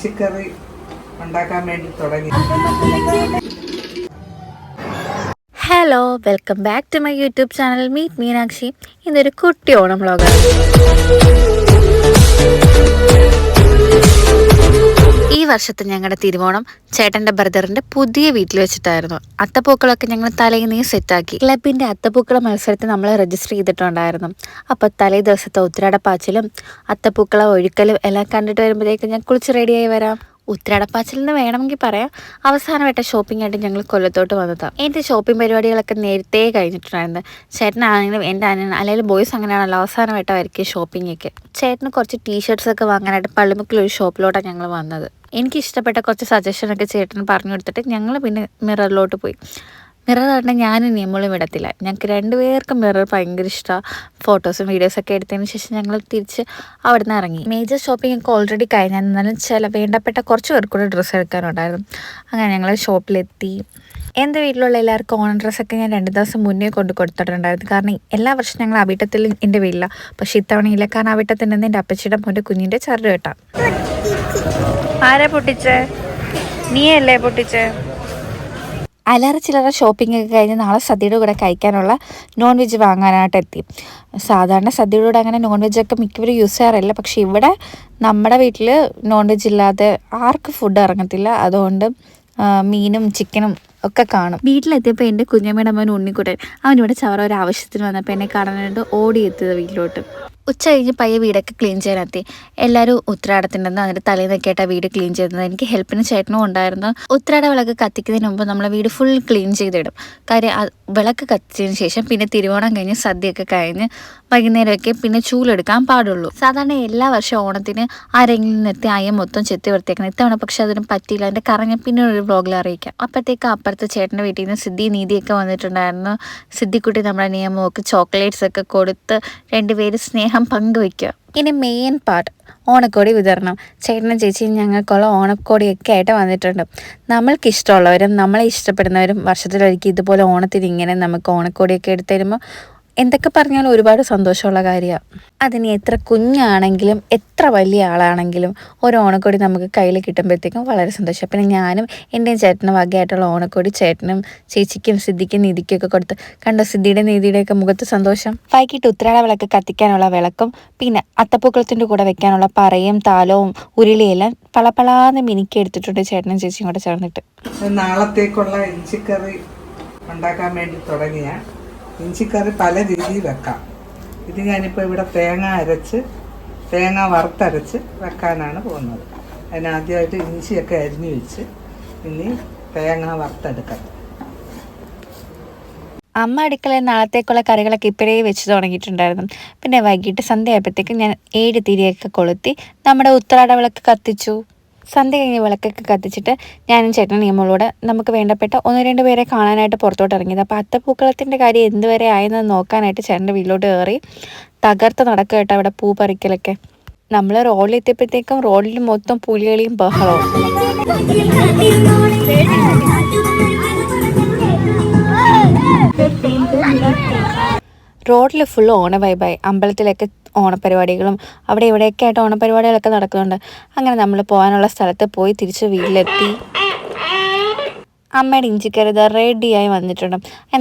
Chicory ഉണ്ടാക്കാൻ വേണ്ടി തുടങ്ങി. Hello welcome back to my YouTube channel meet Meenakshi ഇന്നൊരു കുട്ടി ഓണം വ്ളോഗാണ് വർഷത്തെ ഞങ്ങളുടെ തിരുവോണം ചേട്ടന്റെ ബ്രദറിന്റെ പുതിയ വീട്ടിൽ വെച്ചിട്ടായിരുന്നു. അത്തപ്പൂക്കളൊക്കെ ഞങ്ങൾ തലേന്നേ സെറ്റാക്കി. ക്ലബിന്റെ അത്തപ്പൂക്കള മത്സരത്തിൽ നമ്മൾ രജിസ്റ്റർ ചെയ്തിട്ടുണ്ടായിരുന്നു. അപ്പോൾ തലേ ദിവസത്തെ ഉത്തരാടപ്പാച്ചിലും അത്തപ്പൂക്കള ഒഴുക്കലും എല്ലാം കണ്ടിട്ട് വരുമ്പോഴേക്കും ഞാൻ കുളിച്ച് റെഡിയായി വരാം. ഉത്തരാടപ്പാച്ചിലെന്ന് വേണമെങ്കിൽ പറയാം. അവസാനമായിട്ട് ഷോപ്പിംഗ് ആയിട്ട് ഞങ്ങൾ കൊല്ലത്തോട്ട് വന്നതാണ് എന്റെ ഷോപ്പിംഗ് പരിപാടികളൊക്കെ നേരത്തെ കഴിഞ്ഞിട്ടുണ്ടായിരുന്നു. ചേട്ടനാണെങ്കിലും എന്റെ അനിയൻ അല്ലെങ്കിൽ ബോയ്സ് അങ്ങനെയാണല്ലോ അവസാനമായിട്ട് അവർക്ക് ഷോപ്പിംഗ് ഒക്കെ. ചേട്ടന് കുറച്ച് ടീഷർട്സ് ഒക്കെ വാങ്ങാനായിട്ട് പള്ളിമുക്കിൽ ഒരു ഷോപ്പിലോട്ടാണ് ഞങ്ങൾ വന്നത്. എനിക്ക് ഇഷ്ടപ്പെട്ട കുറച്ച് സജഷനൊക്കെ ചേട്ടൻ പറഞ്ഞു കൊടുത്തിട്ട് ഞങ്ങൾ പിന്നെ മിററിലോട്ട് പോയി. മിറർ പറഞ്ഞാൽ ഞാനും നിയമങ്ങളും ഇടത്തില്ല ഞങ്ങൾക്ക് രണ്ടുപേർക്കും മിറർ ഭയങ്കര ഇഷ്ടമാണ് ഫോട്ടോസും വീഡിയോസൊക്കെ എടുത്തതിന് ശേഷം ഞങ്ങൾ തിരിച്ച് അവിടെ നിന്ന് ഇറങ്ങി. മേജർ ഷോപ്പിംഗ് ഒക്കെ ഓൾറെഡി കഴിഞ്ഞാൽ എന്നാലും ചില വേണ്ടപ്പെട്ട കുറച്ച് പേർക്കൂടെ ഡ്രസ്സ് എടുക്കാനുണ്ടായിരുന്നു. അങ്ങനെ ഞങ്ങൾ ഷോപ്പിലെത്തി എന്റെ വീട്ടിലുള്ള എല്ലാവർക്കും ഓണം ഡ്രസ്സൊക്കെ ഞാൻ രണ്ട് ദിവസം മുന്നേ കൊണ്ട് കൊടുത്തിട്ടുണ്ടായിരുന്നു. കാരണം എല്ലാ വർഷവും ഞങ്ങൾ അവിട്ടത്തിൽ എന്റെ വീട്ടിലാണ് പക്ഷേ ഇത്തവണയില്ല കാരണം അവിട്ടത്തിൽ നിന്ന് എന്റെ അപ്പച്ചിയുടെ മോന്റെ കുഞ്ഞിന്റെ ചരട് കേട്ടാ നീയല്ലേ പൊട്ടിച്ചേ? അലറ ചിലറ ഷോപ്പിംഗ് ഒക്കെ കഴിഞ്ഞ് നാളെ സദ്യയുടെ കൂടെ കഴിക്കാനുള്ള നോൺ വെജ് വാങ്ങാനായിട്ട് എത്തി. സാധാരണ സദ്യയുടെ കൂടെ അങ്ങനെ നോൺ വെജ് ഒക്കെ മിക്കവരും യൂസ് ചെയ്യാറില്ല. പക്ഷേ ഇവിടെ നമ്മുടെ വീട്ടിൽ നോൺ വെജ് ഇല്ലാതെ ആർക്കും ഫുഡ് ഇറങ്ങത്തില്ല. അതുകൊണ്ട് മീനും ചിക്കനും ഒക്കെ കാണും. വീട്ടിലെത്തിയപ്പോൾ എന്റെ കുഞ്ഞമ്മയുടെ അമ്മ ഉണ്ണിക്കുട്ടൻ. അവൻ ഇവിടെ ചവറ ഒരു ആവശ്യത്തിന് വന്നപ്പോൾ എന്നെ കാണാനായിട്ട് ഓടി എത്തിയത് വീട്ടിലോട്ട്. ഉച്ച കഴിഞ്ഞ് പയ്യെ വീടൊക്കെ ക്ലീൻ ചെയ്യാനെത്തി. എല്ലാവരും ഉത്രാടത്തിന്റെ അതിന്റെ തലേന്നൊക്കെ ആയിട്ടാണ് വീട് ക്ലീൻ ചെയ്യുന്നത് എനിക്ക് ഹെൽപ്പിന് ചേട്ടനും ഉണ്ടായിരുന്നു. ഉത്രാട വിളക്ക് കത്തിക്കുന്നതിന് മുമ്പ് നമ്മൾ വീട് ഫുൾ ക്ലീൻ ചെയ്തിടും. കാര്യം വിളക്ക് കത്തിച്ചതിന് ശേഷം പിന്നെ തിരുവോണം കഴിഞ്ഞ് സദ്യയൊക്കെ കഴിഞ്ഞ് വൈകുന്നേരമൊക്കെ പിന്നെ ചൂലെടുക്കാൻ പാടുള്ളൂ. സാധാരണ എല്ലാ വർഷവും ഓണത്തിന് ആരെങ്കിലും നിർത്തി അയം മൊത്തം ചെത്തി വൃത്തിയാക്കണം. ഇത്തവണ പക്ഷെ അതിനും പറ്റിയില്ല. അതിന്റെ കറങ്ങി പിന്നെ ഒരു വ്ളോഗിൽ അറിയിക്കാം. അപ്പോഴത്തേക്ക് അപ്പുറത്തെ ചേട്ടന്റെ വീട്ടിൽ നിന്ന് സിദ്ധി നീതിയൊക്കെ വന്നിട്ടുണ്ടായിരുന്നു. സിദ്ധിക്കുട്ടി നമ്മുടെ നിയമമൊക്കെ ചോക്ലേറ്റ്സ് ഒക്കെ കൊടുത്ത് രണ്ടുപേര് സ്നേഹം പങ്കുവയ്ക്കുക ഇനി മെയിൻ പാർട്ട് ഓണക്കോടി വിതരണം. ചേട്ടനും ചേച്ചിയും ഞങ്ങൾക്കുള്ള ഓണക്കോടിയൊക്കെ ആയിട്ട് വന്നിട്ടുണ്ട്. നമ്മൾക്ക് ഇഷ്ടമുള്ളവരും നമ്മളെ ഇഷ്ടപ്പെടുന്നവരും വർഷത്തിലൊരിക്കൽ ഇതുപോലെ ഓണത്തിന് ഇങ്ങനെ നമുക്ക് ഓണക്കോടിയൊക്കെ എടുത്തു തരുമ്പോൾ എന്തൊക്കെ പറഞ്ഞാലും ഒരുപാട് സന്തോഷമുള്ള കാര്യമാണ് അതിന് എത്ര കുഞ്ഞാണെങ്കിലും എത്ര വലിയ ആളാണെങ്കിലും ഒരു ഓണക്കോടി നമുക്ക് കയ്യിൽ കിട്ടുമ്പോഴത്തേക്കും വളരെ സന്തോഷം. പിന്നെ ഞാനും എന്റെയും ചേട്ടനും വകയായിട്ടുള്ള ഓണക്കോടി ചേട്ടനും ചേച്ചിക്കും സിദ്ധിക്കും നീതിക്കൊക്കെ കൊടുത്ത് കണ്ട സിദ്ധിയുടെ നീതിയുടെയൊക്കെ മുഖത്ത് സന്തോഷം. വൈകിട്ട് ഉത്രാട വിളക്ക് കത്തിക്കാനുള്ള വിളക്കും പിന്നെ അത്തപ്പൂക്കളത്തിന്റെ കൂടെ വെക്കാനുള്ള പറയും താലവും ഉരുളിയെല്ലാം പളപളാന്ന് മിനുക്കി എടുത്തിട്ടുണ്ട് ചേട്ടനും ചേച്ചിയും കൂടെ ചേർന്നിട്ട്. നാളത്തേക്കുള്ള ഇഞ്ചിക്കറി ഉണ്ടാക്കാൻ വേണ്ടി തുടങ്ങിയ. ഇഞ്ചിക്കറി പല രീതിയിൽ വെക്കാം. ഇത് ഞാനിപ്പോൾ ഇവിടെ തേങ്ങ അരച്ച് തേങ്ങ വറുത്തരച്ച് വെക്കാനാണ് പോകുന്നത്. അതിനാദ്യമായിട്ട് ഇഞ്ചിയൊക്കെ അരിഞ്ഞു വെച്ച് ഇനി തേങ്ങ വറുത്തെടുക്കാം. അമ്മ അടുക്കളയിൽ നാളത്തേക്കുള്ള കറികളൊക്കെ ഇപ്പോഴേ വെച്ച് തുടങ്ങിയിട്ടുണ്ടായിരുന്നു. പിന്നെ വൈകിട്ട് സന്ധ്യ ആയപ്പോഴത്തേക്കും ഞാൻ ഏഴ് തിരിയൊക്കെ കൊളുത്തി നമ്മുടെ ഉത്രാട വിളക്ക് കത്തിച്ചു. സന്ധ്യ കഴിഞ്ഞ് വിളക്കൊക്കെ കത്തിച്ചിട്ട് ഞാനും ചേട്ടനും നിയമങ്ങളോട് നമുക്ക് വേണ്ടപ്പെട്ട ഒന്ന് രണ്ട് പേരെ കാണാനായിട്ട് പുറത്തോട്ട് ഇറങ്ങിയത്. അപ്പോൾ അത്തപ്പൂക്കളത്തിന്റെ കാര്യം എന്തുവരെ ആയെന്ന് നോക്കാനായിട്ട് ചേട്ടന്റെ വീട്ടിലോട്ട് കയറി തകർത്ത് നടക്കുക കേട്ടോ അവിടെ പൂ പറിക്കലൊക്കെ. നമ്മൾ റോഡിൽ എത്തിയപ്പോഴത്തേക്കും റോഡിൽ മൊത്തം പുലികളിയും ബഹളവും. റോഡിൽ ഫുൾ ഓണ വൈബായി അമ്പലത്തിലൊക്കെ ഓണപരിപാടികളും അവിടെ ഇവിടെയൊക്കെ ആയിട്ട് ഓണപരിപാടികളൊക്കെ നടക്കുന്നുണ്ട്. അങ്ങനെ നമ്മൾ പോകാനുള്ള സ്ഥലത്ത് പോയി തിരിച്ച് വീട്ടിലെത്തി. അമ്മയുടെ ഇഞ്ചിക്കറി ഇത് റെഡിയായി വന്നിട്ടുണ്ട്.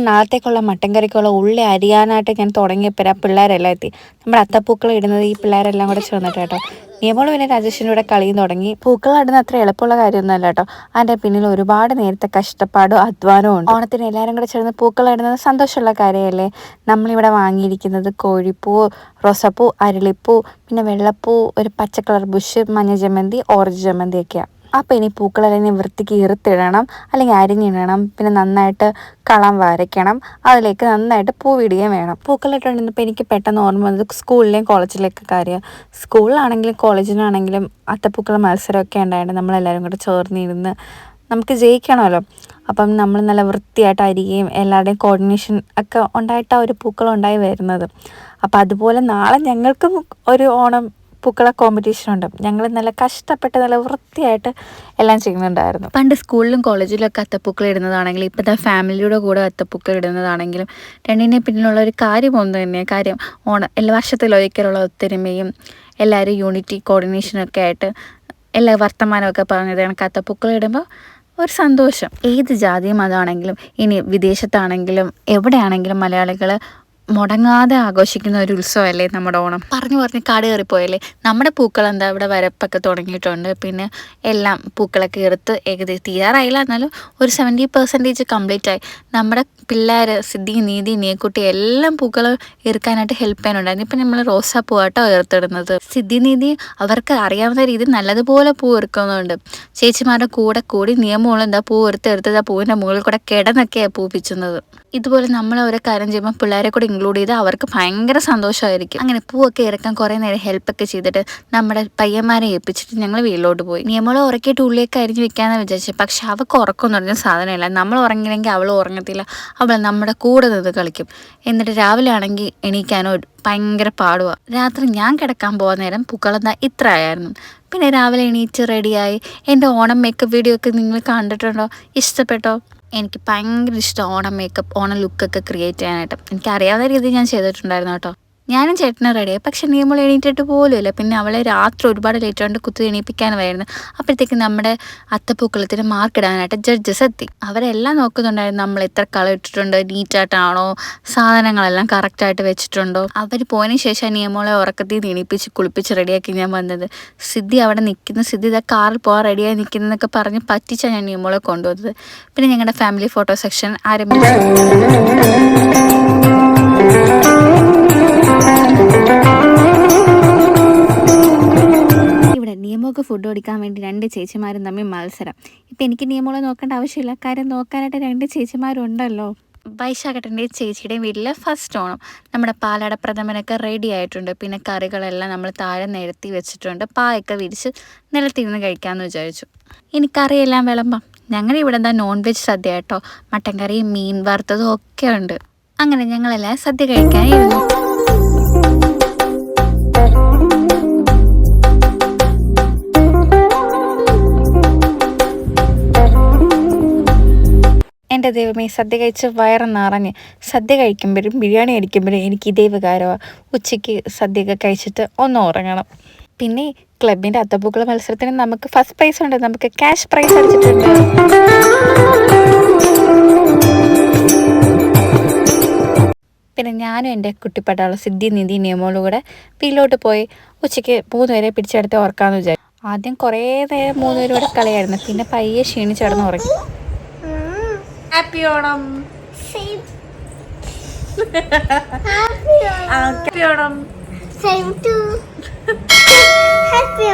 നാളത്തേക്കുള്ള മട്ടൻ കറിക്കുള്ള ഉള്ളി അരിയാനായിട്ട് ഞാൻ തുടങ്ങിയപ്പോൾ ആ പിള്ളേരെല്ലാം എത്തി. നമ്മുടെ അത്തപ്പൂക്കൾ ഇടുന്നത് ഈ പിള്ളേരെല്ലാം കൂടെ ചേർന്നിട്ട് കേട്ടോ. നിയമോൾ പിന്നെ രാജേഷിന്റെ കൂടെ കളിയും തുടങ്ങി. പൂക്കൾ ഇടുന്ന അത്ര എളുപ്പമുള്ള കാര്യമൊന്നുമല്ല കേട്ടോ. അതിന്റെ പിന്നിൽ ഒരുപാട് നേരത്തെ കഷ്ടപ്പാടും അധ്വാനവും ഉണ്ട്. ഓണത്തിന് എല്ലാവരും കൂടെ ചേർന്ന് പൂക്കൾ ഇടുന്നത് സന്തോഷമുള്ള കാര്യമല്ലേ? നമ്മളിവിടെ വാങ്ങിയിരിക്കുന്നത് കോഴിപ്പൂ റോസപ്പൂ അരളിപ്പൂ പിന്നെ വെള്ളപ്പൂ ഒരു പച്ച കളർ ബുഷ് മഞ്ഞ ജമന്തി ഓറഞ്ച് ജമന്തി ഒക്കെയാണ് അപ്പോൾ ഇനി പൂക്കളെല്ലാം വൃത്തിക്ക് ഇറുത്തിടണം അല്ലെങ്കിൽ അരിഞ്ഞിടണം പിന്നെ നന്നായിട്ട് കളം വരയ്ക്കണം അതിലേക്ക് നന്നായിട്ട് പൂവിടുകയും വേണം. പൂക്കളിട്ടുണ്ടെന്നപ്പോൾ എനിക്ക് പെട്ടെന്ന് ഓർമ്മ വന്നത് സ്കൂളിലെയും കോളേജിലെയൊക്കെ കാര്യം. സ്കൂളിലാണെങ്കിലും കോളേജിലാണെങ്കിലും അത്തപ്പൂക്കള മത്സരമൊക്കെ ഉണ്ടായിട്ട് നമ്മളെല്ലാവരും കൂടെ ചേർന്നിരുന്ന് നമുക്ക് ജയിക്കണമല്ലോ. അപ്പം നമ്മൾ നല്ല വൃത്തിയായിട്ട് അരികയും എല്ലാവരുടെയും കോർഡിനേഷൻ ഒക്കെ ഉണ്ടായിട്ടാണ് ഒരു പൂക്കളം ഉണ്ടായി വരുന്നത്. അപ്പം അതുപോലെ നാളെ ഞങ്ങൾക്കും ഒരു ഓണം പൂക്കള കോമ്പറ്റീഷൻ ഉണ്ട്. ഞങ്ങൾ നല്ല കഷ്ടപ്പെട്ട് നല്ല വൃത്തിയായിട്ട് എല്ലാം ചെയ്യുന്നുണ്ടായിരുന്നു. പണ്ട് സ്കൂളിലും കോളേജിലൊക്കെ അത്തപ്പൂക്കൾ ഇടുന്നതാണെങ്കിലും ഇപ്പോഴത്തെ ഫാമിലിയുടെ കൂടെ അത്തപ്പൂക്കൾ ഇടുന്നതാണെങ്കിലും രണ്ടിനെ പിന്നിലുള്ള ഒരു കാര്യം ഒന്ന് തന്നെ കാര്യം ഓണം എല്ലാ വർഷത്തിലൊരിക്കലുള്ള ഒത്തൊരുമയും എല്ലാവരും യൂണിറ്റി കോർഡിനേഷനൊക്കെ ആയിട്ട് എല്ലാ വർത്തമാനമൊക്കെ പറഞ്ഞത് കണക്ക് അത്തപ്പൂക്കൾ ഇടുമ്പോൾ ഒരു സന്തോഷം. ഏത് ജാതി മതമാണെങ്കിലും ഇനി വിദേശത്താണെങ്കിലും എവിടെയാണെങ്കിലും മലയാളികൾ മുടങ്ങാതെ ആഘോഷിക്കുന്ന ഒരു ഉത്സവമല്ലേ നമ്മുടെ ഓണം? പറഞ്ഞു പറഞ്ഞ് കാട് കയറിപ്പോയല്ലേ? നമ്മുടെ പൂക്കൾ എന്താ ഇവിടെ വരപ്പൊക്കെ തുടങ്ങിയിട്ടുണ്ട്. പിന്നെ എല്ലാം പൂക്കളൊക്കെ എടുത്ത് ഏകദേശം തീരാറായില്ല എന്നാലും ഒരു സെവന്റി പെർസെന്റേജ് കംപ്ലീറ്റ് ആയി. നമ്മുടെ പിള്ളേർ സിദ്ധി നീതി നീക്കുട്ടി എല്ലാം പൂക്കൾ എറുക്കാനായിട്ട് ഹെൽപ്പ് ചെയ്യാനുണ്ടായിരുന്നു. ഇപ്പം നമ്മൾ റോസാപ്പൂ ആട്ടോ ഇറുത്തിടുന്നത് സിദ്ധി നീതി അവർക്ക് അറിയാവുന്ന രീതിയിൽ നല്ലതുപോലെ പൂ എറുക്കുന്നുണ്ട്. ചേച്ചിമാരുടെ കൂടെ കൂടി നിയമമുള്ള എന്താ പൂ എടുത്ത് എടുത്തത് ആ പൂവിന്റെ മുകളിൽ കൂടെ കിടന്നൊക്കെയാണ് പൂ ഇതുപോലെ നമ്മൾ ഓരോ കാര്യം ചെയ്യുമ്പോൾ പിള്ളേരെ കൂടെ ഇൻക്ലൂഡ് ചെയ്ത് അവർക്ക് ഭയങ്കര സന്തോഷമായിരിക്കും. അങ്ങനെ പൂവൊക്കെ ഇറക്കാൻ കുറേ നേരം ഹെൽപ്പൊക്കെ ചെയ്തിട്ട് നമ്മുടെ പയ്യന്മാരെ ഏൽപ്പിച്ചിട്ട് ഞങ്ങൾ വീട്ടിലോട്ട് പോയി. നമ്മൾ ഉറക്കിയിട്ട് ഉള്ളിലേക്ക് അരിഞ്ഞ് വെക്കാന്ന് വിചാരിച്ചു. പക്ഷെ അവൾക്ക് ഉറക്കം പറഞ്ഞ സാധനമില്ല. നമ്മൾ ഉറങ്ങില്ലെങ്കിൽ അവൾ ഉറങ്ങത്തില്ല. അവൾ നമ്മുടെ കൂടെ നിന്ന് കളിക്കും. എന്നിട്ട് രാവിലെ ആണെങ്കിൽ എണീക്കാനോ ഭയങ്കര പാടുവാ. രാത്രി ഞാൻ കിടക്കാൻ പോകുന്ന നേരം പൂക്കളെന്താ ഇത്ര ആയിരുന്നു പിന്നെ രാവിലെ എണീറ്റ് റെഡിയായി എന്റെ ഓണം മേക്കപ്പ് വീഡിയോ ഒക്കെ നിങ്ങൾ കണ്ടിട്ടുണ്ടോ? ഇഷ്ടപ്പെട്ടോ? എനിക്ക് ഭയങ്കര ഇഷ്ടം ഓണം മേക്കപ്പ് ഓണം ലുക്കൊക്കെ ക്രിയേറ്റ് ചെയ്യാനായിട്ട്. എനിക്ക് അറിയാവുന്ന രീതിയിൽ ഞാൻ ചെയ്തിട്ടുണ്ടായിരുന്നു കേട്ടോ. ഞാനും ചേട്ടനും റെഡിയായി പക്ഷെ നിയമൾ എണീറ്റിട്ട് പോലുമില്ല. പിന്നെ അവളെ രാത്രി ഒരുപാട് ലേറ്റ് ആയിട്ട് കുത്തി എണീപ്പിക്കാനുമായിരുന്നു അപ്പോഴത്തേക്ക് നമ്മുടെ അത്തപ്പൂക്കളത്തിന് മാർക്ക് ഇടാനായിട്ട് ജഡ്ജസ് എത്തി. അവരെല്ലാം നോക്കുന്നുണ്ടായിരുന്നു നമ്മൾ എത്ര കളർ ഇട്ടിട്ടുണ്ട് നീറ്റായിട്ടാണോ സാധനങ്ങളെല്ലാം കറക്റ്റായിട്ട് വെച്ചിട്ടുണ്ടോ. അവർ പോയതിന് ശേഷം നിയമോളെ ഉറക്കത്തിൽ എണീപ്പിച്ച് കുളിപ്പിച്ച് റെഡിയാക്കി ഞാൻ വന്നത്. സിദ്ധി അവിടെ നിൽക്കുന്ന. സിദ്ധി ഇതാ കാറിൽ പോകാൻ റെഡിയായി നിൽക്കുന്നതെന്നൊക്കെ പറഞ്ഞ് പറ്റിച്ചാണ് ഞാൻ നിയമോളെ കൊണ്ടുവന്നത് പിന്നെ ഞങ്ങളുടെ ഫാമിലി ഫോട്ടോ സെക്ഷൻ ആരംഭിച്ചു. നിയമമൊക്കെ ഫുഡ് കൊടുക്കാൻ വേണ്ടി രണ്ട് ചേച്ചിമാരും തമ്മിൽ മത്സരം. ഇപ്പം എനിക്ക് നിയമങ്ങളെ നോക്കേണ്ട ആവശ്യമില്ല. കാര്യം നോക്കാനായിട്ട് രണ്ട് ചേച്ചിമാരുണ്ടല്ലോ വൈശാഖട്ടന്റെയും ചേച്ചിയുടെയും വീട്ടിൽ ഫസ്റ്റ് ഓണം. നമ്മുടെ പാലട പ്രഥമനൊക്കെ റെഡി ആയിട്ടുണ്ട്. പിന്നെ കറികളെല്ലാം നമ്മൾ താഴെ നിരത്തി വെച്ചിട്ടുണ്ട്. പായൊക്കെ വിരിച്ച് നിലത്തിരുന്ന് കഴിക്കാമെന്ന് വിചാരിച്ചു. ഇനി കറിയെല്ലാം വിളമ്പാം. ഞങ്ങളുടെ ഇവിടെ എന്താ നോൺ വെജ് സദ്യ കേട്ടോ. മട്ടൻ കറി മീൻ വറുത്തതും ഒക്കെ ഉണ്ട്. അങ്ങനെ ഞങ്ങളെല്ലാം സദ്യ കഴിക്കാനിരുന്നു. എന്റെ ദൈവമേ സദ്യ കഴിച്ച് വയറ് നിറഞ്ഞ് സദ്യ കഴിക്കുമ്പോഴും ബിരിയാണി കഴിക്കുമ്പോഴും എനിക്ക് ഇതേ വികാരമാണ് ഉച്ചയ്ക്ക് സദ്യയൊക്കെ കഴിച്ചിട്ട് ഒന്ന് ഉറങ്ങണം. പിന്നെ ക്ലബിന്റെ അത്തപ്പൂക്കള മത്സരത്തിന് നമുക്ക് ഫസ്റ്റ് പ്രൈസ് ഉണ്ട്. നമുക്ക് ക്യാഷ് പ്രൈസ് അടിച്ചിട്ടുണ്ട്. പിന്നെ ഞാനും എന്റെ കുട്ടിപ്പട്ടാള സിദ്ധി നിധി നിയമോളും കൂടെ വീട്ടിലോട്ട് പോയി ഉച്ചയ്ക്ക് മൂന്ന് പേരെ പിടിച്ചെടുത്ത് ഓർക്കാമെന്ന് വിചാരിച്ചു. ആദ്യം കുറേ നേരം മൂന്ന് പേരും കൂടെ കളിയായിരുന്നു. പിന്നെ പയ്യെ ക്ഷീണിച്ചടന്ന് ഉറങ്ങി. Happy Onam happy Onam to Happy